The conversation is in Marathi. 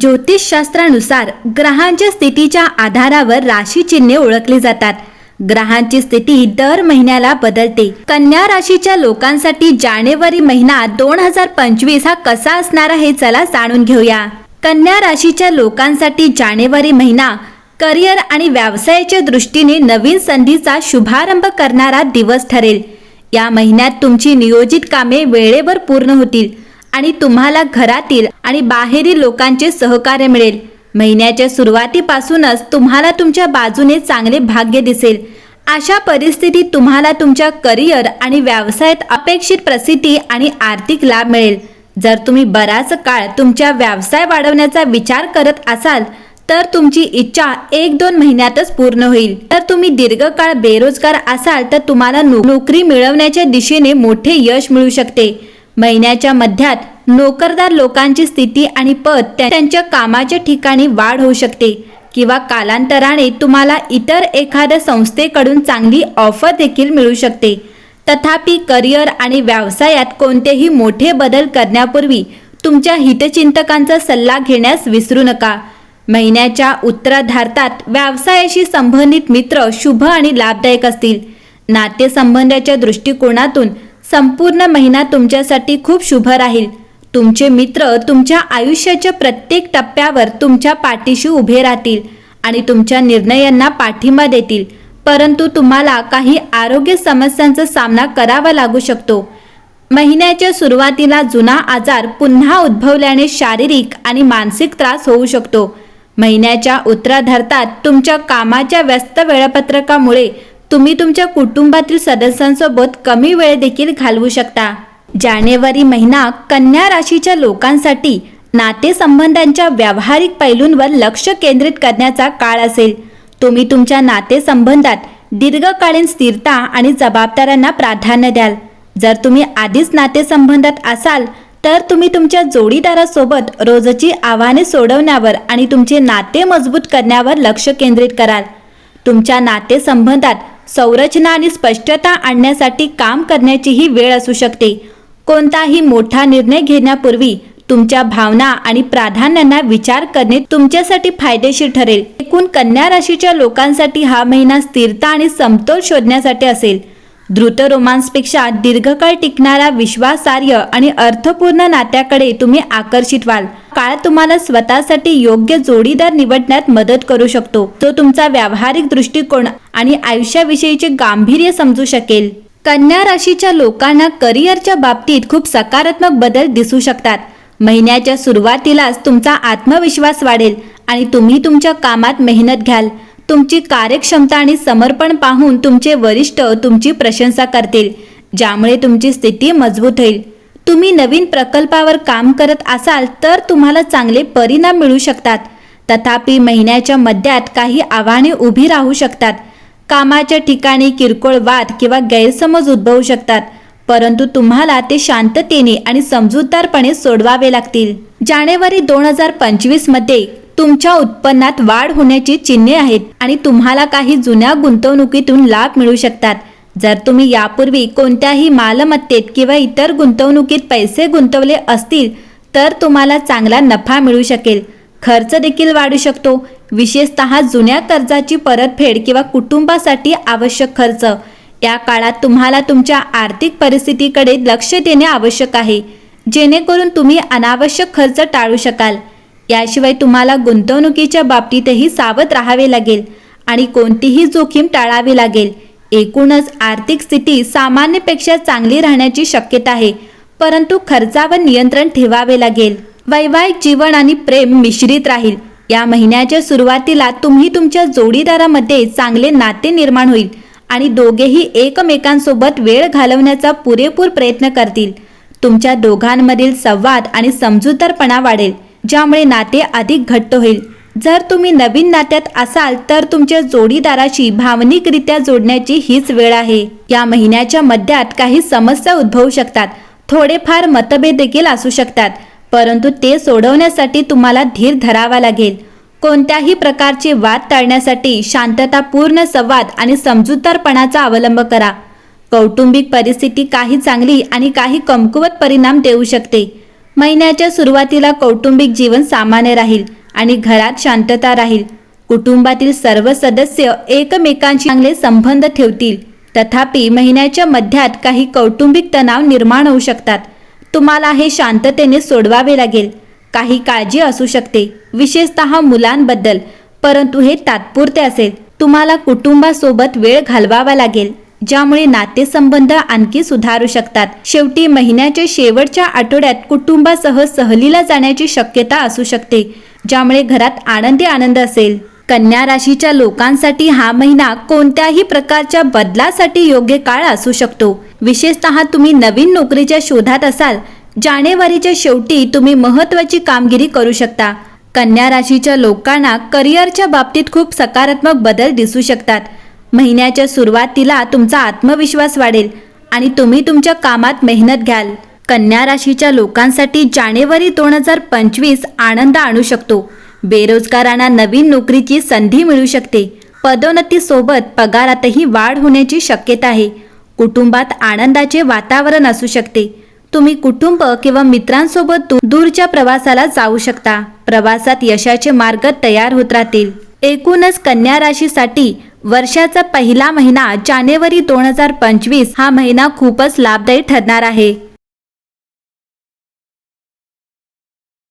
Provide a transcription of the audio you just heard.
ज्योतिषशास्त्रानुसार ग्रहांच्या स्थितीच्या आधारावर राशी चिन्हे ओळखली जातात. ग्रहांची स्थिती दर महिन्याला बदलते. कन्या राशीच्या लोकांसाठी जानेवारी महिना दोन हजार पंचवीस हा कसा असणार आहे चला जाणून घेऊया. कन्या राशीच्या लोकांसाठी जानेवारी महिना करिअर आणि व्यवसायाच्या दृष्टीने नवीन संधीचा शुभारंभ करणारा दिवस ठरेल. या महिन्यात तुमची नियोजित कामे वेळेवर पूर्ण होतील. आणि तुम्हाला घरातील आणि बाहेरील लोकांचे सहकार्य मिळेल. महिन्याच्या सुरुवातीपासूनच तुम्हाला तुमच्या बाजूने चांगले भाग्य दिसेल. अशा परिस्थितीत तुम्हाला तुमच्या करिअर आणि व्यवसायात अपेक्षित प्रसिद्धी आणि आर्थिक लाभ मिळेल. जर तुम्ही बराच काळ तुमच्या व्यवसाय वाढवण्याचा विचार करत असाल तर तुमची इच्छा एक दोन महिन्यातच पूर्ण होईल. तर तुम्ही दीर्घकाळ बेरोजगार असाल तर तुम्हाला नो- नोकरी मिळवण्याच्या दिशेने मोठे यश मिळू शकते. महिन्याच्या मध्यात नोकरदार लोकांची स्थिती आणि पद त्यांच्या कामाच्या ठिकाणी वाढ होऊ शकते किंवा कालांतराने तुम्हाला इतर एखाद्या संस्थेकडून चांगली ऑफर देखील मिळू शकते. तथापि करिअर आणि व्यवसायात कोणतेही मोठे बदल करण्यापूर्वी तुमच्या हितचिंतकांचा सल्ला घेण्यास विसरू नका. महिन्याच्या उत्तराधार्तात व्यवसायाशी संबंधित मित्र शुभ आणि लाभदायक असतील. नातेसंबंधाच्या दृष्टिकोनातून संपूर्ण महिना तुमच्यासाठी खूप शुभ राहील. तुमचे मित्र तुमच्या आयुष्याच्या प्रत्येक टप्प्यावर तुमच्या पाठीशी उभे राहतील आणि तुमच्या निर्णयांना पाठिंबा देतील. परंतु तुम्हाला काही आरोग्य समस्यांचा सामना करावा लागू शकतो. महिन्याच्या सुरुवातीला जुना आजार पुन्हा उद्भवल्याने शारीरिक आणि मानसिक त्रास होऊ शकतो. महिन्याच्या उत्तराधार्तात तुमच्या कामाच्या व्यस्त वेळापत्रकामुळे तुम्ही तुमच्या कुटुंबातील सदस्यांसोबत कमी वेळ देखील घालवू शकता. जानेवारी महिना कन्या राशीच्या लोकांसाठी नातेसंबंधांच्या व्यावहारिक पैलूंवर लक्ष केंद्रित करण्याचा काळ असेल. तुम्ही तुमच्या नातेसंबंधात दीर्घकालीन स्थिरता आणि जबाबदाऱ्यांना प्राधान्य द्याल. जर तुम्ही आधीच नातेसंबंधात असाल तर तुम्ही तुमच्या जोडीदारासोबत रोजची आव्हाने सोडवण्यावर आणि तुमचे नाते मजबूत करण्यावर लक्ष केंद्रित कराल. तुमच्या नातेसंबंधात संरचना आणि स्पष्टता आणण्यासाठी काम करण्याचीही वेळ असू शकते. कोणताही मोठा निर्णय घेण्यापूर्वी तुमच्या भावना आणि प्राधान्यांना विचार करणे तुमच्यासाठी फायदेशीर ठरेल. एकूण कन्या राशीच्या लोकांसाठी हा महिना स्थिरता आणि समतोल शोधण्यासाठी असेल. द्रुत रोमांसपेक्षा दीर्घकाळ टिकणारा विश्वासार्ह आणि अर्थपूर्ण नात्याकडे तुम्ही आकर्षित व्हाल. काळ तुम्हाला स्वतःसाठी योग्य जोडीदार निवडण्यात मदत करू शकतो. तो तुमचा व्यावहारिक दृष्टिकोन आणि आयुष्याविषयीचे गांभीर्य समजू शकेल. कन्या राशीच्या लोकांना करिअरच्या बाबतीत खूप सकारात्मक बदल दिसू शकतात. महिन्याच्या सुरुवातीलाच तुमचा आत्मविश्वास वाढेल आणि तुम्ही तुमच्या कामात मेहनत घ्याल. तुमची कार्यक्षमता आणि समर्पण पाहून तुमचे वरिष्ठ तुमची प्रशंसा करतील ज्यामुळे तुमची स्थिती मजबूत होईल. तुम्ही नवीन प्रकल्पावर काम करत असाल तर तुम्हाला चांगले परिणाम मिळू शकतात. तथापि महिन्याच्या मध्यात काही आव्हाने उभी राहू शकतात. कामाच्या ठिकाणी किरकोळ वाद किंवा गैरसमज उद्भवू शकतात परंतु तुम्हाला ते शांततेने आणि समजूतदारपणे सोडवावे लागतील. जानेवारी दोन हजार पंचवीसमध्ये तुमच्या उत्पन्नात वाढ होण्याची चिन्हे आहेत आणि तुम्हाला काही जुन्या गुंतवणुकीतून लाभ मिळू शकतात. जर तुम्ही यापूर्वी कोणत्याही मालमत्तेत किंवा इतर गुंतवणुकीत पैसे गुंतवले असतील तर तुम्हाला चांगला नफा मिळू शकेल. खर्च देखील वाढू शकतो. विशेषतः जुन्या कर्जाची परतफेड किंवा कुटुंबासाठी आवश्यक खर्च. या काळात तुम्हाला तुमच्या आर्थिक परिस्थितीकडे लक्ष देणे आवश्यक आहे. जेणेकरून तुम्ही अनावश्यक खर्च टाळू शकाल. याशिवाय तुम्हाला गुंतवणुकीच्या बाबतीतही सावध राहावे लागेल आणि कोणतीही जोखीम टाळावी लागेल. एकूणच आर्थिक स्थिती सामान्यपेक्षा चांगली राहण्याची शक्यता आहे परंतु खर्चावर नियंत्रण ठेवावे लागेल. वैवाहिक जीवन आणि प्रेम मिश्रित राहील. या महिन्याच्या सुरुवातीला तुम्ही तुमच्या जोडीदारामध्ये चांगले नाते निर्माण होईल आणि दोघेही एकमेकांसोबत वेळ घालवण्याचा पुरेपूर प्रयत्न करतील. तुमच्या दोघांमधील संवाद आणि समजूतदारपणा वाढेल. ज्यामुळे नाते अधिक घट्ट होईल. जर तुम्ही नवीन नात्यात असाल तर तुमच्या जोडीदाराशी भावनिकरित्या जोडण्याची हीच वेळ आहे. या महिन्याच्या मध्यात काही समस्या उद्भवू शकतात. थोडेफार मतभेद देखील असू शकतात परंतु ते सोडवण्यासाठी तुम्हाला धीर धरावा लागेल. कोणत्याही प्रकारचे वाद टाळण्यासाठी शांततापूर्ण संवाद आणि समजूतदारपणाचा अवलंब करा. कौटुंबिक परिस्थिती काही चांगली आणि काही कमकुवत परिणाम देऊ शकते. महिन्याच्या सुरुवातीला कौटुंबिक जीवन सामान्य राहील आणि घरात शांतता राहील. कुटुंबातील सर्व सदस्य एकमेकांशी चांगले संबंध ठेवतील. तथापि महिन्याच्या मध्यात काही कौटुंबिक तणाव निर्माण होऊ शकतात. तुम्हाला हे शांततेने सोडवावे लागेल. काही काळजी असू शकते विशेषतः मुलांबद्दल. परंतु हे तात्पुरते असेल. तुम्हाला कुटुंबासोबत वेळ घालवावा लागेल. ज्यामुळे नातेसंबंध आणखी सुधारू शकतात. शेवटी महिन्याच्या शेवटच्या आठवड्यात कुटुंबासह सहलीला जाण्याची शक्यता असू शकते ज्यामुळे घरात आनंदी आनंद असेल. कन्या राशीच्या लोकांसाठी हा महिना कोणत्याही प्रकारच्या बदलासाठी योग्य काळ असू शकतो. विशेषतः तुम्ही नवीन नोकरीच्या शोधात असाल जानेवारीच्या शेवटी तुम्ही महत्वाची कामगिरी करू शकता. कन्या राशीच्या लोकांना करिअरच्या बाबतीत खूप सकारात्मक बदल दिसू शकतात. महिन्याच्या सुरुवातीला तुमचा आत्मविश्वास वाढेल आणि तुम्ही तुमच्या कामात मेहनत घ्याल. कन्या राशीच्या लोकांसाठी जानेवारी दोन हजार पंचवीस आनंद आणू शकतो. बेरोजगारांना नवीन नोकरीची संधी मिळू शकते. पदोन्नतीसोबत पगारातही वाढ होण्याची शक्यता आहे. कुटुंबात आनंदाचे वातावरण असू शकते. तुम्ही कुटुंब किंवा मित्रांसोबत दूरच्या प्रवासाला जाऊ शकता. प्रवासात यशाचे मार्ग तयार होत राहतील. एकूणच कन्या राशीसाठी वर्षाचा पहिला महिना जानेवारी दोन हजार पंचवीस हा महिना खूपच लाभदायी ठरणार आहे.